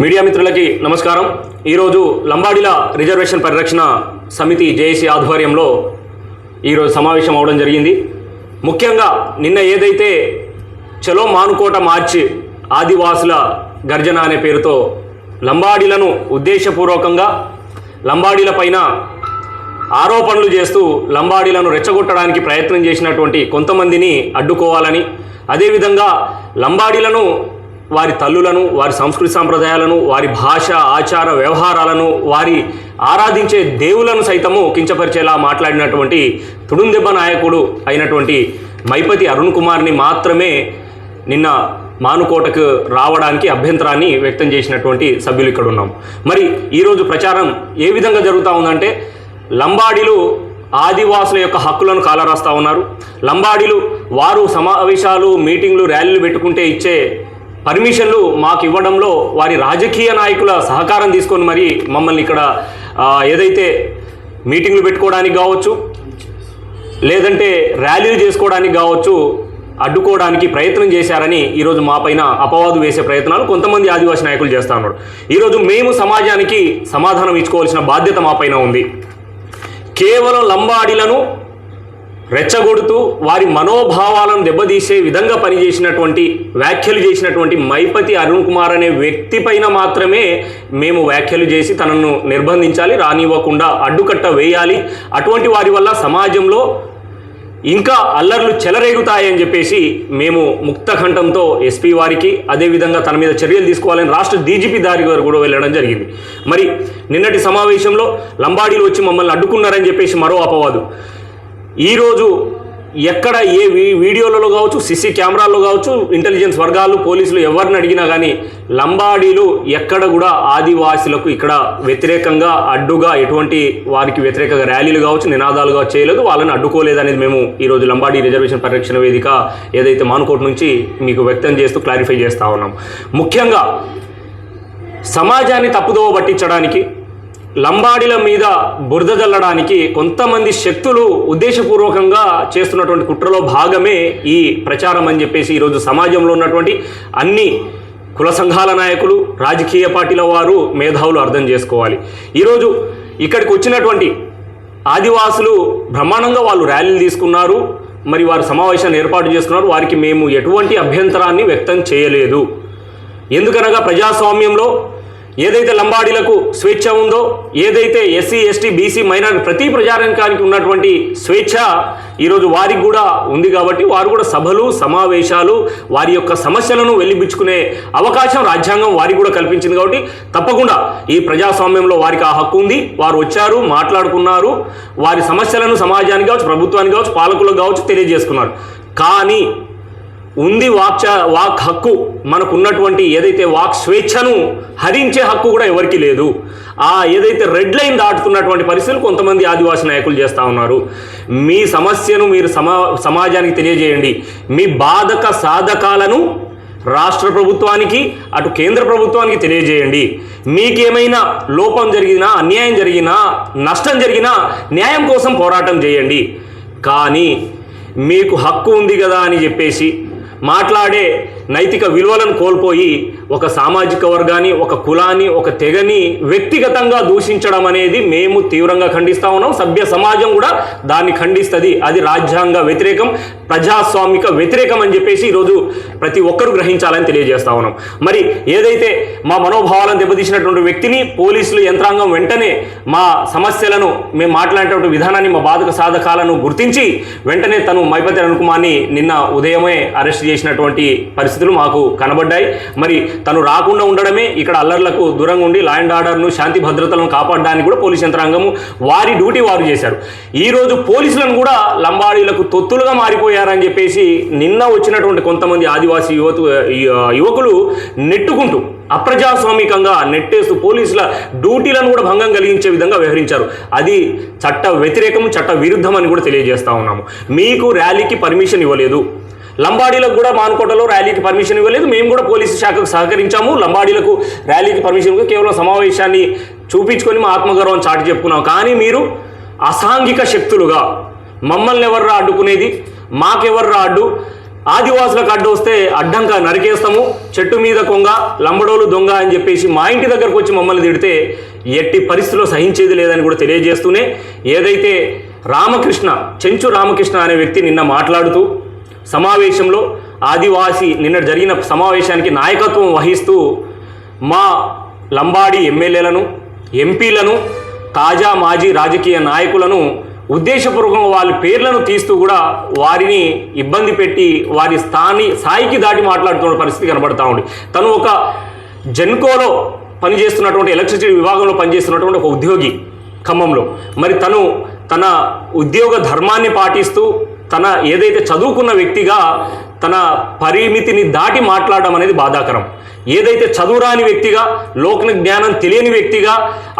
Media మిత్రులకి నమస్కారం. ఈరోజు లంబాడీల రిజర్వేషన్ పరిరక్షణ సమితి జేఏసీ ఆధ్వర్యంలో ఈరోజు సమావేశం అవడం జరిగింది. ముఖ్యంగా నిన్న ఏదైతే చలో మానుకోట మార్చి ఆదివాసుల గర్జన అనే పేరుతో లంబాడీలను ఉద్దేశపూర్వకంగా లంబాడీల పైన ఆరోపణలు చేస్తూ లంబాడీలను రెచ్చగొట్టడానికి ప్రయత్నం చేసినటువంటి కొంతమందిని అడ్డుకోవాలని అదేవిధంగా లంబాడీలను వారి తల్లులను వారి సంస్కృతి సాంప్రదాయాలను వారి భాష ఆచార వ్యవహారాలను వారి ఆరాధించే దేవులను సైతము కించపరిచేలా మాట్లాడినటువంటి తుడుందెబ్బ నాయకుడు అయినటువంటి మైపతి అరుణ్ కుమార్ని మాత్రమే నిన్న మానుకోటకు రావడానికి అభ్యంతరాన్ని వ్యక్తం చేసినటువంటి సభ్యులు ఇక్కడ ఉన్నాం. మరి ఈరోజు ప్రచారం ఏ విధంగా జరుగుతూ ఉందంటే లంబాడీలు ఆదివాసుల యొక్క హక్కులను కాలరాస్తా ఉన్నారు. లంబాడీలు వారు సమావేశాలు మీటింగ్లు ర్యాలీలు పెట్టుకుంటే ఇచ్చే పర్మిషన్లు మాకు ఇవ్వడంలో వారి రాజకీయ నాయకుల సహకారం తీసుకొని మరి మమ్మల్ని ఇక్కడ ఏదైతే మీటింగ్లు పెట్టుకోవడానికి కావచ్చు లేదంటే ర్యాలీలు చేసుకోవడానికి కావచ్చు అడ్డుకోవడానికి ప్రయత్నం చేశారని ఈరోజు మా పైన అపవాదు వేసే ప్రయత్నాలు కొంతమంది ఆదివాసీ నాయకులు చేస్తా ఉన్నారు. ఈరోజు మేము సమాజానికి సమాధానం ఇచ్చుకోవాల్సిన బాధ్యత మా పైన ఉంది. కేవలం లంబాడీలను రెచ్చగొడుతూ వారి మనోభావాలను దెబ్బతీసే విధంగా పనిచేసినటువంటి వ్యాఖ్యలు చేసినటువంటి మైపతి అరుణ్ కుమార్ అనే వ్యక్తి పైన మాత్రమే మేము వ్యాఖ్యలు చేసి తనను నిర్బంధించాలి రానివ్వకుండా అడ్డుకట్ట వేయాలి. అటువంటి వారి వల్ల సమాజంలో ఇంకా అల్లర్లు చెలరేగుతాయని చెప్పేసి మేము ముక్తకంఠంతో ఎస్పీ వారికి అదేవిధంగా తన మీద చర్యలు తీసుకోవాలని రాష్ట్ర డీజీపీ దారి గారు కూడా వెళ్ళడం జరిగింది. మరి నిన్నటి సమావేశంలో లంబాడీలు వచ్చి మమ్మల్ని అడ్డుకున్నారని చెప్పేసి మరో అపవాదు. ఈరోజు ఎక్కడ ఏ వీడియోలలో కావచ్చు సిసి కెమెరాల్లో కావచ్చు ఇంటెలిజెన్స్ వర్గాలు పోలీసులు ఎవరిని అడిగినా కానీ లంబాడీలు ఎక్కడ కూడా ఆదివాసులకు ఇక్కడ వ్యతిరేకంగా అడ్డుగా ఎటువంటి వారికి వ్యతిరేకంగా ర్యాలీలు కావచ్చు నినాదాలు చేయలేదు. వాళ్ళని అడ్డుకోలేదు అనేది మేము ఈరోజు లంబాడీ రిజర్వేషన్ పరిరక్షణ వేదిక ఏదైతే మానుకోట నుంచి మీకు వ్యక్తం చేస్తూ క్లారిఫై చేస్తూ ఉన్నాం. ముఖ్యంగా సమాజాన్ని తప్పుదోవ పట్టించడానికి లంబాడీల మీద బురద జల్లడానికి కొంతమంది శక్తులు ఉద్దేశపూర్వకంగా చేస్తున్నటువంటి కుట్రలో భాగమే ఈ ప్రచారం అని చెప్పేసి ఈరోజు సమాజంలో ఉన్నటువంటి అన్ని కుల సంఘాల నాయకులు రాజకీయ పార్టీల వారు మేధావులు అర్థం చేసుకోవాలి. ఈరోజు ఇక్కడికి వచ్చినటువంటి ఆదివాసులు బ్రహ్మాండంగా వాళ్ళు ర్యాలీలు తీసుకున్నారు. మరి వారు సమావేశాన్ని ఏర్పాటు చేసుకున్నారు. వారికి మేము ఎటువంటి అభ్యంతరాన్ని వ్యక్తం చేయలేదు. ఎందుకనగా ప్రజాస్వామ్యంలో ఏదైతే లంబాడీలకు స్వేచ్ఛ ఉందో ఏదైతే ఎస్సీ ఎస్టీ బీసీ మైనారిటీ ప్రతి ప్రజారంగానికి ఉన్నటువంటి స్వేచ్ఛ ఈరోజు వారికి కూడా ఉంది కాబట్టి వారు కూడా సభలు సమావేశాలు వారి యొక్క సమస్యలను వెళ్ళిబుచ్చుకునే అవకాశం రాజ్యాంగం వారికి కూడా కల్పించింది కాబట్టి తప్పకుండా ఈ ప్రజాస్వామ్యంలో వారికి ఆ హక్కు ఉంది. వారు వచ్చారు మాట్లాడుకున్నారు వారి సమస్యలను సమాజానికి కావచ్చు ప్రభుత్వానికి కావచ్చు పాలకులకు కావచ్చు తెలియజేసుకున్నారు. కానీ ఉంది వాక్ వాక్ హక్కు. మనకు ఉన్నటువంటి ఏదైతే వాక్ స్వేచ్ఛను హరించే హక్కు కూడా ఎవరికి లేదు. ఆ ఏదైతే రెడ్ లైన్ దాటుతున్నటువంటి పరిస్థితులు కొంతమంది ఆదివాసీ నాయకులు చేస్తూ ఉన్నారు. మీ సమస్యను మీరు సమా సమాజానికి తెలియజేయండి. మీ బాధక సాధకాలను రాష్ట్ర ప్రభుత్వానికి అటు కేంద్ర ప్రభుత్వానికి తెలియజేయండి. మీకేమైనా లోపం జరిగినా అన్యాయం జరిగినా నష్టం జరిగినా న్యాయం కోసం పోరాటం చేయండి. కానీ మీకు హక్కు ఉంది కదా అని చెప్పేసి మాట్లాడే నైతిక విలువలను కోల్పోయి ఒక సామాజిక వర్గాన్ని ఒక కులాన్ని ఒక తెగని వ్యక్తిగతంగా దూషించడం అనేది మేము తీవ్రంగా ఖండిస్తా ఉన్నాం. సభ్య సమాజం కూడా దాన్ని ఖండిస్తుంది. అది రాజ్యాంగ వ్యతిరేకం. ప్రజాస్వామిక వ్యతిరేకం అని చెప్పేసి ఈరోజు ప్రతి ఒక్కరూ గ్రహించాలని తెలియజేస్తా ఉన్నాం. మరి ఏదైతే మా మనోభావాలను దెబ్బతీసినటువంటి వ్యక్తిని పోలీసులు యంత్రాంగం వెంటనే మా సమస్యలను మేము మాట్లాడేటువంటి విధానాన్ని మా బాధక సాధకాలను గుర్తించి వెంటనే తను మైపతి అనుకుమార్ని నిన్న ఉదయమే అరెస్ట్ చేసినటువంటి పరిస్థితులు మాకు కనబడ్డాయి. మరి తను రాకుండా ఉండడమే ఇక్కడ అల్లర్లకు దూరంగా ఉండి లా అండ్ ఆర్డర్ను శాంతి భద్రతలను కాపాడడానికి కూడా పోలీస్ యంత్రాంగము వారి డ్యూటీ వారు చేశారు. ఈరోజు పోలీసులను కూడా లంబాడీలకు తొత్తులుగా మారిపోయారని చెప్పేసి నిన్న వచ్చినటువంటి కొంతమంది ఆదివాసీ యువత యువకులు నెట్టుకుంటూ అప్రజాస్వామికంగా నెట్టేస్తూ పోలీసుల డ్యూటీలను కూడా భంగం కలిగించే విధంగా వ్యవహరించారు. అది చట్ట వ్యతిరేకం చట్ట విరుద్ధం అని కూడా తెలియజేస్తా ఉన్నాము. మీకు ర్యాలీకి పర్మిషన్ ఇవ్వలేదు. లంబాడీలకు కూడా మానుకోటలో ర్యాలీకి పర్మిషన్ ఇవ్వలేదు. మేము కూడా పోలీసు శాఖకు సహకరించాము. లంబాడీలకు ర్యాలీకి పర్మిషన్ ఇవ్వలేదు. కేవలం సమావేశాన్ని చూపించుకొని మా ఆత్మగౌరవం చాటి చెప్పుకున్నాం. కానీ మీరు అసాంఘిక శక్తులుగా మమ్మల్ని ఎవర్రా అడ్డుకునేది? మాకెవర్రా అడ్డు? ఆదివాసులకు అడ్డు వస్తే అడ్డంగా నరికేస్తాము. చెట్టు మీద కొంగ లంబడోలు దొంగ అని చెప్పేసి మా ఇంటి దగ్గరకు వచ్చి మమ్మల్ని తిడితే ఎట్టి పరిస్థితిలో సహించేది లేదని కూడా తెలియజేస్తూనే ఏదైతే రామకృష్ణ చెంచు రామకృష్ణ అనే వ్యక్తి నిన్న మాట్లాడుతూ సమావేశంలో ఆదివాసి నిన్న జరిగిన సమావేశానికి నాయకత్వం వహిస్తూ మా లంబాడి ఎమ్మెల్యేలను ఎంపీలను తాజా మాజీ రాజకీయ నాయకులను ఉద్దేశపూర్వకంగా వాళ్ళ పేర్లను తీస్తూ కూడా వారిని ఇబ్బంది పెట్టి వారి స్థాని స్థాయికి దాటి మాట్లాడుతున్న పరిస్థితి కనబడతా ఉంది. తను ఒక జెన్కోలో పనిచేస్తున్నటువంటి ఎలక్ట్రిసిటీ విభాగంలో పనిచేస్తున్నటువంటి ఒక ఉద్యోగి ఖమ్మంలో. మరి తను తన ఉద్యోగ ధర్మాన్ని పాటిస్తూ తన ఏదైతే చదువుకున్న వ్యక్తిగా తన పరిమితిని దాటి మాట్లాడడం అనేది బాధాకరం. ఏదైతే చదువురాని వ్యక్తిగా లోకన జ్ఞానం తెలియని వ్యక్తిగా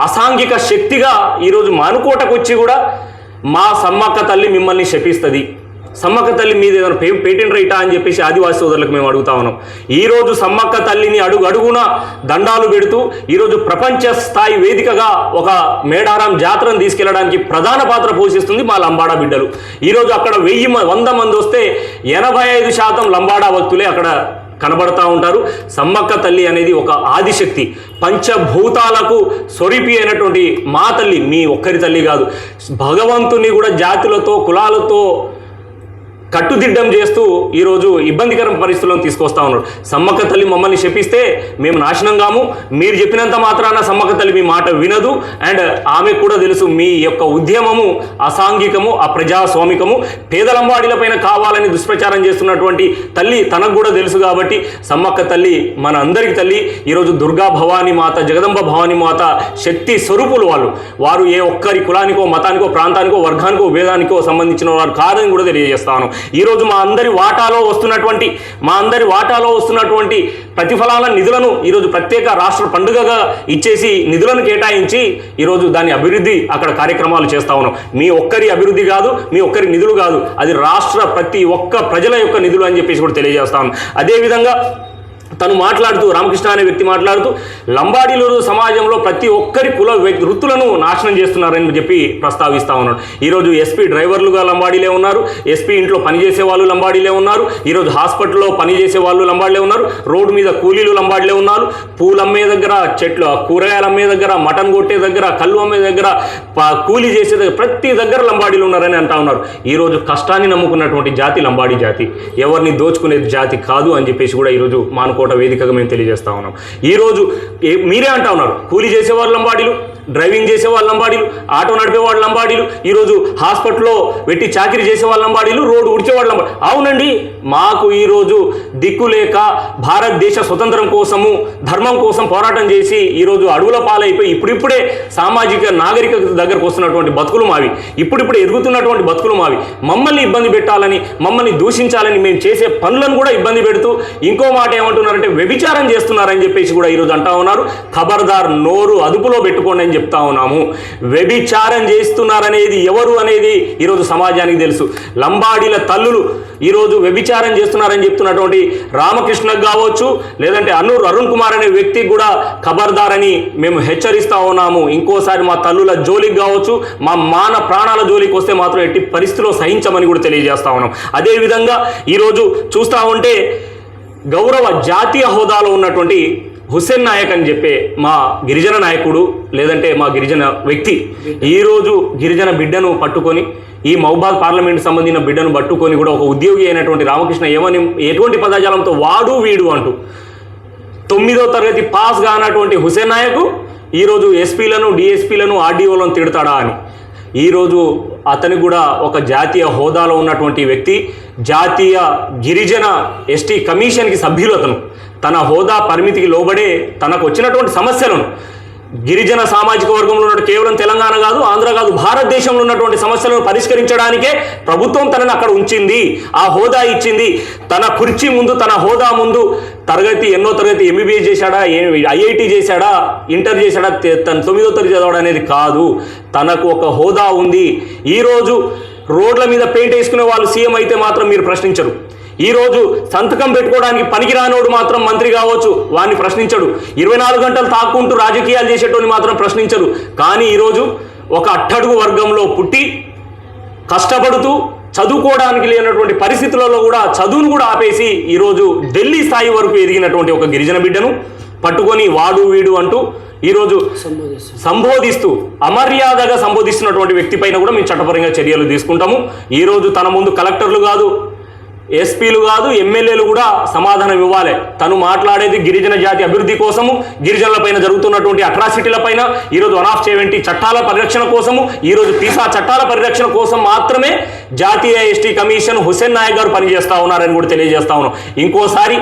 అసాంఘిక శక్తిగా ఈరోజు మానుకోటకు వచ్చి కూడా మా సమ్మక్క తల్లి మిమ్మల్ని శపిస్తుంది. సమ్మక్క తల్లి మీద ఏదైనా పే పేటెంట్ రైటా అని చెప్పేసి ఆదివాసీ సోదరులకు మేము అడుగుతా ఉన్నాం. ఈరోజు సమ్మక్క తల్లిని అడుగు అడుగున దండాలు పెడుతూ ఈరోజు ప్రపంచ స్థాయి వేదికగా ఒక మేడారం జాతరను తీసుకెళ్ళడానికి ప్రధాన పాత్ర పోషిస్తుంది మా లంబాడా బిడ్డలు. ఈరోజు అక్కడ వెయ్యి మ- వంద మంది వస్తే ఎనభై ఐదు శాతం లంబాడా భక్తులే అక్కడ కనబడతా ఉంటారు. సమ్మక్క తల్లి అనేది ఒక ఆదిశక్తి. పంచభూతాలకు స్వరూపి అయినటువంటి మా తల్లి మీ ఒక్కరి తల్లి కాదు. భగవంతుని కూడా జాతులతో కులాలతో కట్టుదిడ్డం చేస్తూ ఈరోజు ఇబ్బందికర పరిస్థితులను తీసుకొస్తా ఉన్నాడు సమ్మక్క తల్లి మమ్మల్ని శపిస్తే మేము నాశనం కాము. మీరు చెప్పినంత మాత్రాన సమ్మక్క తల్లి మీ మాట వినదు. అండ్ ఆమె కూడా తెలుసు మీ యొక్క ఉద్యమము అసాంఘికము అప్రజాస్వామికము. పేదలంబాడీలపైన కావాలని దుష్ప్రచారం చేస్తున్నటువంటి తల్లి తనకు కూడా తెలుసు కాబట్టి సమ్మక్క తల్లి మన అందరికి తల్లి. ఈరోజు దుర్గా భవానీ మాత జగదంబ భవానీ మాత శక్తి స్వరూపులు వాళ్ళు. వారు ఏ ఒక్కరి కులానికో మతానికో ప్రాంతానికో వర్గానికో వేదానికో సంబంధించిన వారు కాదని కూడా తెలియజేస్తాను. ఈరోజు మా అందరి వాటాలో వస్తున్నటువంటి మా అందరి వాటాలో వస్తున్నటువంటి ప్రతిఫలాల నిధులను ఈరోజు ప్రత్యేక రాష్ట్ర పండుగగా ఇచ్చేసి నిధులను కేటాయించి ఈరోజు దాని అభివృద్ధి అక్కడ కార్యక్రమాలు చేస్తా ఉన్నాం. మీ ఒక్కరి అభివృద్ధి కాదు మీ ఒక్కరి నిధులు కాదు అది రాష్ట్ర ప్రతి ఒక్క ప్రజల యొక్క నిధులు అని చెప్పేసి కూడా తెలియజేస్తాను అదేవిధంగా తను మాట్లాడుతూ రామకృష్ణ అనే వ్యక్తి మాట్లాడుతూ లంబాడీలు సమాజంలో ప్రతి ఒక్కరి కుల వ్యక్తి వృత్తులను నాశనం చేస్తున్నారని చెప్పి ప్రస్తావిస్తా ఉన్నాడు. ఈరోజు ఎస్పీ డ్రైవర్లుగా లంబాడీలే ఉన్నారు ఎస్పీ ఇంట్లో పనిచేసే వాళ్ళు లంబాడీలే ఉన్నారు ఈరోజు హాస్పిటల్లో పనిచేసే వాళ్ళు లంబాడీలే ఉన్నారు రోడ్డు మీద కూలీలు లంబాడీలే ఉన్నారు పూలు అమ్మే దగ్గర చెట్లు కూరగాయలు అమ్మే దగ్గర మటన్ కొట్టే దగ్గర కళ్ళు అమ్మే దగ్గర కూలీ చేసే దగ్గర ప్రతి దగ్గర లంబాడీలు ఉన్నారని అంటా ఉన్నారు. ఈరోజు కష్టాన్ని నమ్ముకున్నటువంటి జాతి లంబాడీ జాతి. ఎవరిని దోచుకునేది జాతి కాదు అని చెప్పేసి కూడా ఈరోజు మానుకోట వేదికగా మేము తెలియజేస్తా ఉన్నాం. ఈరోజు మీరే అంటా ఉన్నారు కూలీ చేసేవారు లంబాడీలు డ్రైవింగ్ చేసే వాళ్ళ లంబాడీలు ఆటో నడిపే వాళ్ళ లంబాడీలు ఈరోజు హాస్పిటల్లో పెట్టి చాకరీ చేసే వాళ్ళ లంబాడీలు రోడ్డు ఉడిచే వాళ్ళ అవునండి. మాకు ఈరోజు దిక్కు లేక భారతదేశ స్వతంత్రం కోసము ధర్మం కోసం పోరాటం చేసి ఈరోజు అడవుల పాలైపోయి ఇప్పుడిప్పుడే సామాజిక నాగరికత దగ్గరకు వస్తున్నటువంటి బతుకులు మావి. ఇప్పుడిప్పుడు ఎదుగుతున్నటువంటి బతుకులు మావి. మమ్మల్ని ఇబ్బంది పెట్టాలని మమ్మల్ని దూషించాలని మేము చేసే పనులను కూడా ఇబ్బంది పెడుతూ ఇంకో మాట ఏమంటున్నారంటే వ్యభిచారం చేస్తున్నారని చెప్పేసి కూడా ఈరోజు అంటా ఉన్నారు. ఖబర్దార్ నోరు అదుపులో పెట్టుకోండి అని చెప్తా ఉన్నాము. వ్యభిచారం చేస్తున్నారనేది ఎవరు అనేది ఈరోజు సమాజానికి తెలుసు. లంబాడీల తల్లులు ఈరోజు వ్యభిచారం చేస్తున్నారని చెప్తున్నటువంటి రామకృష్ణకు కావచ్చు లేదంటే అన్నూరు అరుణ్ కుమార్ అనే వ్యక్తికి కూడా ఖబర్దార్ అని మేము హెచ్చరిస్తా ఉన్నాము. ఇంకోసారి మా తల్లుల జోలికి కావచ్చు మా మాన ప్రాణాల జోలికి వస్తే మాత్రం ఎట్టి పరిస్థితిలో సహించమని కూడా తెలియజేస్తా ఉన్నాం. అదేవిధంగా ఈరోజు చూస్తూ ఉంటే గౌరవ జాతీయ హోదాలో ఉన్నటువంటి హుస్సేన్ నాయక్ అని చెప్పే మా గిరిజన నాయకుడు లేదంటే మా గిరిజన వ్యక్తి ఈరోజు గిరిజన బిడ్డను పట్టుకొని ఈ మహబాద్ పార్లమెంట్ సంబంధించిన బిడ్డను పట్టుకొని కూడా ఒక ఉద్యోగి అయినటువంటి రామకృష్ణ ఏమని ఎటువంటి పదజాలంతో వాడు వీడు అంటూ తొమ్మిదో తరగతి పాస్ కానటువంటి హుసేన్ నాయకు ఈరోజు ఎస్పీలను డిఎస్పీలను ఆర్డీఓలను తిడతాడా అని. ఈరోజు అతని కూడా ఒక జాతీయ హోదాలో ఉన్నటువంటి వ్యక్తి జాతీయ గిరిజన ఎస్టీ కమిషన్కి సభ్యులు అతను. తన హోదా పరిమితికి లోబడే తనకు వచ్చినటువంటి సమస్యలను గిరిజన సామాజిక వర్గంలో ఉన్న కేవలం తెలంగాణ కాదు ఆంధ్ర కాదు భారతదేశంలో ఉన్నటువంటి సమస్యలను పరిష్కరించడానికే ప్రభుత్వం తనను అక్కడ ఉంచింది ఆ హోదా ఇచ్చింది. తన కుర్చీ ముందు తన హోదా ముందు తరగతి ఎన్నో తరగతి ఎంబీబీఎస్ చేశాడా ఐఐటి చేశాడా ఇంటర్ చేశాడా తన తొమ్మిదో తరగతి చదవడం అనేది కాదు. తనకు ఒక హోదా ఉంది. ఈరోజు రోడ్ల మీద పెయింట్ వేసుకునే వాళ్ళు సీఎం అయితే మాత్రం మీరు ప్రశ్నించరు. ఈ రోజు సంతకం పెట్టుకోవడానికి పనికిరానోడు మాత్రం మంత్రి కావచ్చు వాడిని ప్రశ్నించడు. ఇరవై నాలుగు గంటలు తాక్కుంటూ రాజకీయాలు చేసేటోని మాత్రం ప్రశ్నించరు. కానీ ఈరోజు ఒక అట్టడుగు వర్గంలో పుట్టి కష్టపడుతూ చదువుకోవడానికి లేనటువంటి పరిస్థితులలో కూడా చదువును కూడా ఆపేసి ఈరోజు ఢిల్లీ స్థాయి వరకు ఎదిగినటువంటి ఒక గిరిజన బిడ్డను పట్టుకొని వాడు వీడు అంటూ ఈరోజు సంబోధిస్తూ. అమర్యాదగా సంబోధిస్తున్నటువంటి వ్యక్తి పైన కూడా మేము చట్టపరంగా చర్యలు తీసుకుంటాము. ఈరోజు తన ముందు కలెక్టర్లు కాదు ఎస్పీలు కాదు ఎమ్మెల్యేలు కూడా సమాధానం ఇవ్వాలి. తను మాట్లాడేది గిరిజన జాతి అభివృద్ధి కోసము గిరిజనుల పైన జరుగుతున్నటువంటి అట్రాసిటీల పైన. ఈరోజు వన్ ఆఫ్ చేవెంటీ చట్టాల పరిరక్షణ కోసము ఈరోజు తీసా చట్టాల పరిరక్షణ కోసం మాత్రమే జాతీయ ఎస్టీ కమిషన్ హుసేన్ నాయక్ గారు పనిచేస్తా ఉన్నారని కూడా తెలియజేస్తా ఉన్నాం. ఇంకోసారి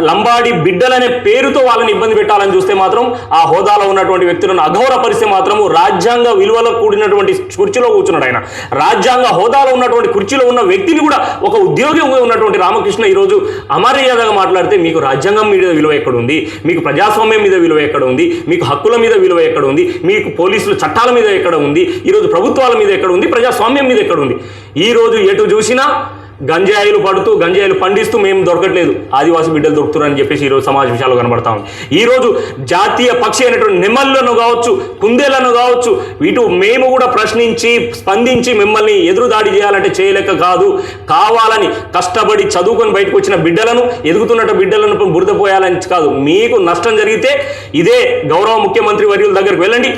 లంబాడి బిడ్డలనే పేరుతో వాళ్ళని ఇబ్బంది పెట్టాలని చూస్తే మాత్రం ఆ హోదాలో ఉన్నటువంటి వ్యక్తులను అఘోరపరిస్తే మాత్రము రాజ్యాంగ విలువలో కూడినటువంటి కుర్చీలో కూర్చున్నాడు ఆయన. రాజ్యాంగ హోదాలో ఉన్నటువంటి కుర్చీలో ఉన్న వ్యక్తిని కూడా ఒక ఉద్యోగి ఉన్నటువంటి రామకృష్ణ ఈరోజు అమర్యాదగా మాట్లాడితే మీకు రాజ్యాంగం మీద విలువ ఎక్కడ ఉంది మీకు ప్రజాస్వామ్యం మీద విలువ ఎక్కడ ఉంది మీకు హక్కుల మీద విలువ ఎక్కడ ఉంది మీకు పోలీసులు చట్టాల మీద ఎక్కడ ఉంది ఈరోజు ప్రభుత్వాల మీద ఎక్కడ ఉంది ప్రజాస్వామ్యం మీద ఎక్కడ ఉంది ఈరోజు ఎటు చూసినా గంజాయిలు పడుతూ గంజాయిలు పండిస్తూ మేము దొరకట్లేదు. ఆదివాసి బిడ్డలు దొరుకుతున్నారని చెప్పేసి ఈరోజు సమాజ విషయాలు కనబడతా ఉంది. ఈరోజు జాతీయ పక్షి అయినటువంటి నెమళ్ళను కావచ్చు కుందేళ్ళను కావచ్చు వీటు మేము కూడా ప్రశ్నించి స్పందించి మిమ్మల్ని ఎదురుదాడి చేయాలంటే చేయలేక కాదు. కావాలని కష్టపడి చదువుకొని బయటకు వచ్చిన బిడ్డలను ఎదుగుతున్నట్టు బిడ్డలను బురద పోయాలని కాదు. మీకు నష్టం జరిగితే ఇదే గౌరవ ముఖ్యమంత్రి వర్యుల దగ్గరికి వెళ్ళండి.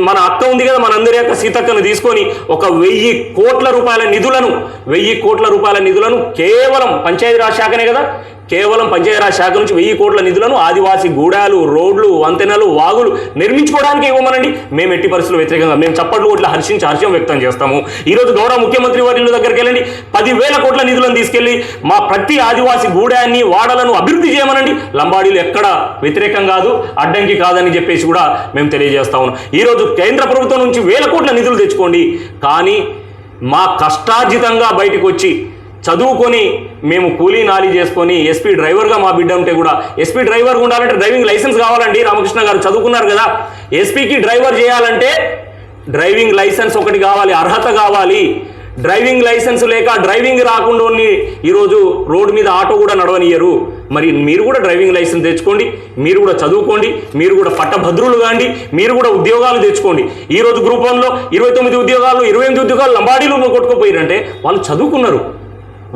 మన అక్క ఉంది కదా మనందరి యొక్క సీతక్కను తీసుకొని ఒక వెయ్యి కోట్ల రూపాయల నిధులను వెయ్యి కోట్ల రూపాయల నిధులను కేవలం పంచాయతీరాజ్ శాఖనే కదా కేవలం పంచాయతీరాజ్ శాఖ నుంచి వెయ్యి కోట్ల నిధులను ఆదివాసి గూడాలు రోడ్లు వంతెనలు వాగులు నిర్మించుకోవడానికి ఇవ్వమనండి. మేము ఎట్టి పరిస్థితులు వ్యతిరేకంగా మేము చప్పట్లు కోట్ల హర్షించి హర్షం వ్యక్తం చేస్తాము. ఈరోజు గౌరవ ముఖ్యమంత్రి వారి దగ్గరికి వెళ్ళండి. పదివేల కోట్ల నిధులను తీసుకెళ్ళి మా ప్రతి ఆదివాసి గూడాన్ని వాడలను అభివృద్ధి చేయమనండి. లంబాడీలు ఎక్కడ వ్యతిరేకం కాదు అడ్డంకి కాదని చెప్పేసి కూడా మేము తెలియజేస్తా ఉన్నాం. ఈరోజు కేంద్ర ప్రభుత్వం నుంచి వేల కోట్ల నిధులు తెచ్చుకోండి. కానీ మా కష్టార్జితంగా బయటకు వచ్చి చదువుకొని మేము కూలీ నాలి చేసుకొని ఎస్పీ డ్రైవర్గా మా బిడ్డ ఉంటే కూడా ఎస్పీ డ్రైవర్గా ఉండాలంటే డ్రైవింగ్ లైసెన్స్ కావాలండి. రామకృష్ణ గారు చదువుకున్నారు కదా. ఎస్పీకి డ్రైవర్ చేయాలంటే డ్రైవింగ్ లైసెన్స్ ఒకటి కావాలి అర్హత కావాలి. డ్రైవింగ్ లైసెన్స్ లేక డ్రైవింగ్ రాకుండా ఈరోజు రోడ్డు మీద ఆటో కూడా నడవనియరు మరి మీరు కూడా డ్రైవింగ్ లైసెన్స్ తెచ్చుకోండి మీరు కూడా చదువుకోండి మీరు కూడా పట్టభద్రులు కాండి మీరు కూడా ఉద్యోగాలు తెచ్చుకోండి. ఈ రోజు గ్రూప్ వన్లో ఇరవై తొమ్మిది ఉద్యోగాలు ఇరవై ఎనిమిది ఉద్యోగాలు లంబాడీలు కొట్టుకుపోయారంటే వాళ్ళు చదువుకున్నారు.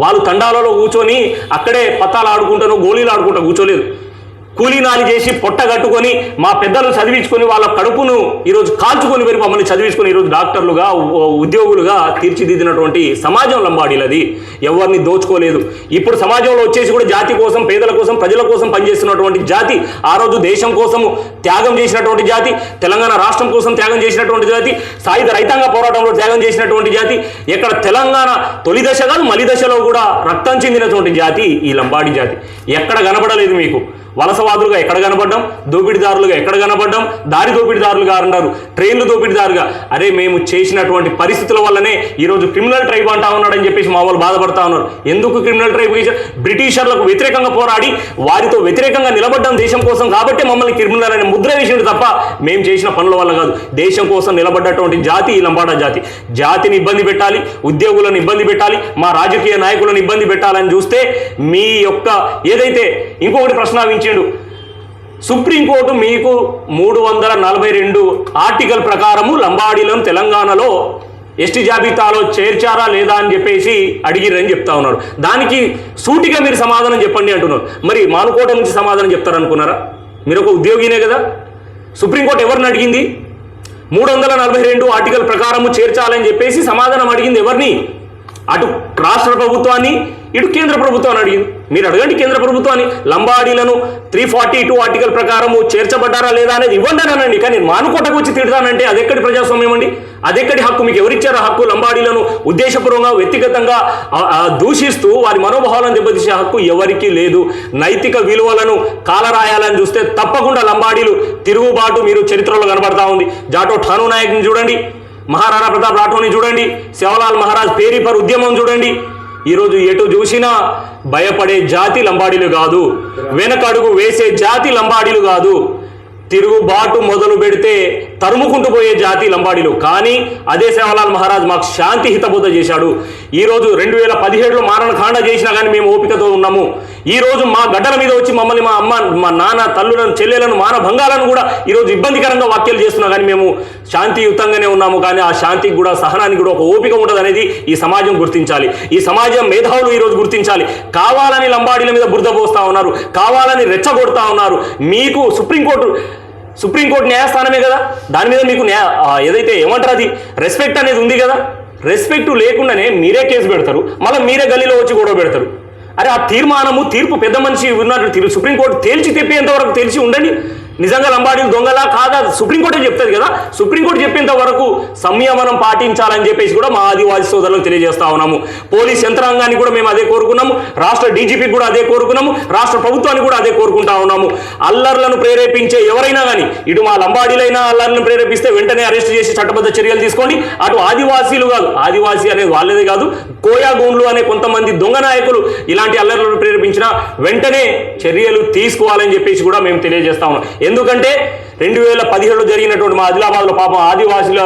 వాళ్ళు తండాలలో కూర్చొని అక్కడే పత్తాలు ఆడుకుంటాను గోళీలు ఆడుకుంటా కూర్చోలేదు. కూలీనాలు చేసి పొట్ట కట్టుకొని మా పెద్దలు చదివించుకొని వాళ్ళ కడుపును ఈరోజు కాల్చుకొని వెళ్ళి మమ్మల్ని చదివించుకొని ఈరోజు డాక్టర్లుగా ఉ- ఉద్యోగులుగా తీర్చిదిద్దినటువంటి సమాజం లంబాడీలది. ఎవరిని దోచుకోలేదు. ఇప్పుడు సమాజంలో వచ్చేసి కూడా జాతి కోసం పేదల కోసం ప్రజల కోసం పనిచేస్తున్నటువంటి జాతి ఆ రోజు దేశం కోసము త్యాగం చేసినటువంటి జాతి తెలంగాణ రాష్ట్రం కోసం త్యాగం చేసినటువంటి జాతి సాయుధ రైతాంగ పోరాటంలో త్యాగం చేసినటువంటి జాతి ఇక్కడ తెలంగాణ తొలి దశ కాదు మలి దశలో కూడా రక్తం చెందినటువంటి జాతి ఈ లంబాడి జాతి. ఎక్కడ కనబడలేదు మీకు. వలసవాదులుగా ఎక్కడ కనబడ్డాం? దోపిడీదారులుగా ఎక్కడ కనబడ్డాం? దారి దోపిడీదారులుగా అన్నారు. ట్రైన్లు దోపిడీదారుగా. అరే మేము చేసినటువంటి పరిస్థితుల వల్లనే ఈరోజు క్రిమినల్ ట్రైబ్ అంటా ఉన్నాడని చెప్పేసి మా వాళ్ళు బాధపడతా ఉన్నారు. ఎందుకు క్రిమినల్ ట్రైబ్ బ్రిటిషర్లకు వ్యతిరేకంగా పోరాడి వారితో వ్యతిరేకంగా నిలబడ్డాం దేశం కోసం కాబట్టి మమ్మల్ని క్రిమినల్ అనే ముద్ర వేసిండు తప్ప మేము చేసిన పనుల వల్ల కాదు. దేశం కోసం నిలబడ్డటువంటి జాతి ఈ లంబాడా జాతి. జాతిని ఇబ్బంది పెట్టాలి ఉద్యోగులను ఇబ్బంది పెట్టాలి మా రాజకీయ నాయకులను ఇబ్బంది పెట్టాలని చూస్తే మీ యొక్క ఏదైతే ఇంకొకటి ప్రశ్నావించిండు సుప్రీంకోర్టు మీకు మూడు వందల నలభై రెండు ఆర్టికల్ ప్రకారము లంబాడీలను తెలంగాణలో ఎస్టీ జాబితాలో చేర్చారా లేదా అని చెప్పేసి అడిగిరని చెప్తా ఉన్నారు. దానికి సూటిగా మీరు సమాధానం చెప్పండి అంటున్నారు. మరి మానుకోట నుంచి సమాధానం చెప్తారనుకున్నారా? మీరు ఒక ఉద్యోగినే కదా? సుప్రీంకోర్టు ఎవరిని అడిగింది? మూడు వందల నలభై రెండు ఆర్టికల్ ప్రకారము చేర్చాలని చెప్పేసి సమాధానం అడిగింది ఎవరిని? అటు రాష్ట్ర ప్రభుత్వాన్ని ఇటు కేంద్ర ప్రభుత్వాన్ని అడిగింది. మీరు అడగండి కేంద్ర ప్రభుత్వాన్ని. లంబాడీలను త్రీ ఫార్టీ టూ ఆర్టికల్ ప్రకారము చేర్చబడ్డారా లేదా అనేది ఇవ్వండి అనండి. కానీ మానుకోటకు వచ్చి తిడతానంటే అదెక్కడి ప్రజాస్వామ్యం అండి? అదెక్కడి హక్కు? మీకు ఎవరిచ్చారు హక్కు? లంబాడీలను ఉద్దేశపూర్వకంగా వ్యక్తిగతంగా దూషిస్తూ వారి మనోభావాలను దెబ్బతీసే హక్కు ఎవరికీ లేదు. నైతిక విలువలను కాలరాయాలని చూస్తే తప్పకుండా లంబాడీలు తిరుగుబాటు మీరు చరిత్రలో కనబడతా ఉంది. జాటో ఠాను నాయక్ని చూడండి. మహారాణా ప్రతాప్ రాఠోని చూడండి. శివలాల్ మహారాజ్ పేరిపర్ ఉద్యమం చూడండి. ఈరోజు ఎటు చూసినా భయపడే జాతి లంబాడీలు కాదు వెనకడుగు వేసే జాతి లంబాడీలు కాదు. తిరుగుబాటు మొదలు పెడితే తరుముకుంటూ పోయే జాతి లంబాడీలు. కానీ అదే సేవలాల్ మహారాజ్ మాకు శాంతి హితబోధ చేశాడు. ఈరోజు రెండు వేల పదిహేడులో మారణకాండ చేసినా కానీ మేము ఓపికతో ఉన్నాము. ఈ రోజు మా గడ్డల మీద వచ్చి మమ్మల్ని మా అమ్మ మా నాన్న తల్లులను చెల్లెలను మాన భంగాలను కూడా ఈరోజు ఇబ్బందికరంగా వ్యాఖ్యలు చేస్తున్నా కానీ మేము శాంతియుతంగానే ఉన్నాము. కానీ ఆ శాంతికి కూడా సహనానికి కూడా ఒక ఓపిక ఉంటుంది అనేది ఈ సమాజం గుర్తించాలి. ఈ సమాజం మేధావులు ఈరోజు గుర్తించాలి. కావాలని లంబాడీల మీద బురద పోస్తా ఉన్నారు. కావాలని రెచ్చగొడతా ఉన్నారు. మీకు సుప్రీంకోర్టు సుప్రీంకోర్టు న్యాయస్థానమే కదా? దాని మీద మీకు న్యాయ ఏదైతే ఏమంటారు అది? రెస్పెక్ట్ అనేది ఉంది కదా? రెస్పెక్ట్ లేకుండానే మీరే కేసు పెడతారు. మళ్ళీ మీరే గల్లీలో వచ్చి గొడవ పెడతారు. అరే ఆ తీర్మానము తీర్పు పెద్ద మనిషి ఉన్నట్టు తీర్పు సుప్రీంకోర్టు తేల్చి తెప్పేంత వరకు తెలిసి ఉండండి. నిజంగా లంబాడీలు దొంగలా కాదా? సుప్రీంకోర్టే చెప్తుంది కదా. సుప్రీంకోర్టు చెప్పేంత వరకు సంయమనం పాటించాలని చెప్పేసి కూడా మా ఆదివాసీ సోదరులకు తెలియజేస్తా ఉన్నాము. పోలీస్ యంత్రాంగాన్ని కూడా మేము అదే కోరుకున్నాము. రాష్ట్ర డీజీపీ కూడా అదే కోరుకున్నాము. రాష్ట్ర ప్రభుత్వాన్ని కూడా అదే కోరుకుంటా ఉన్నాము. అల్లర్లను ప్రేరేపించే ఎవరైనా కానీ ఇటు మా లంబాడీలైనా అల్లర్లను ప్రేరేపిస్తే వెంటనే అరెస్ట్ చేసి చట్టబద్ధ చర్యలు తీసుకోండి. అటు ఆదివాసీలు కాదు ఆదివాసీ అనేది వాళ్ళదే కాదు కోయాగూండ్లు అనే కొంతమంది దొంగ నాయకులు ఇలాంటి అల్లర్లను ప్రేరేపించిన వెంటనే చర్యలు తీసుకోవాలని చెప్పేసి కూడా మేము తెలియజేస్తా ఉన్నాం. ఎందుకంటే రెండు వేల పదిహేడులో జరిగినటువంటి మా ఆదిలాబాద్లో పాపం ఆదివాసుల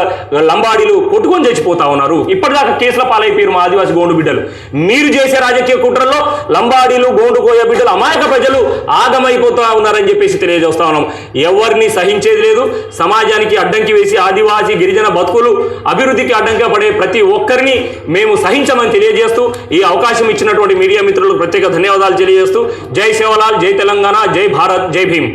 లంబాడీలు కొట్టుకొని చచ్చిపోతా ఉన్నారు. ఇప్పటిదాకా కేసుల పాలైపోయారు మా ఆదివాసి గోండు బిడ్డలు. మీరు చేసే రాజకీయ కుట్రల్లో లంబాడీలు గోండు కోయ బిడ్డలు అమాయక ప్రజలు ఆగమైపోతా ఉన్నారని చెప్పేసి తెలియజేస్తా ఉన్నాం. ఎవరిని సహించేది లేదు. సమాజానికి అడ్డంకి వేసి ఆదివాసి గిరిజన బతుకులు అభివృద్ధికి అడ్డంగా పడే ప్రతి ఒక్కరిని మేము సహించమని తెలియజేస్తూ ఈ అవకాశం ఇచ్చినటువంటి మీడియా మిత్రులకు ప్రత్యేక ధన్యవాదాలు తెలియజేస్తూ. జై సేవలాల్ జై తెలంగాణ జై భారత్ జై భీమ్.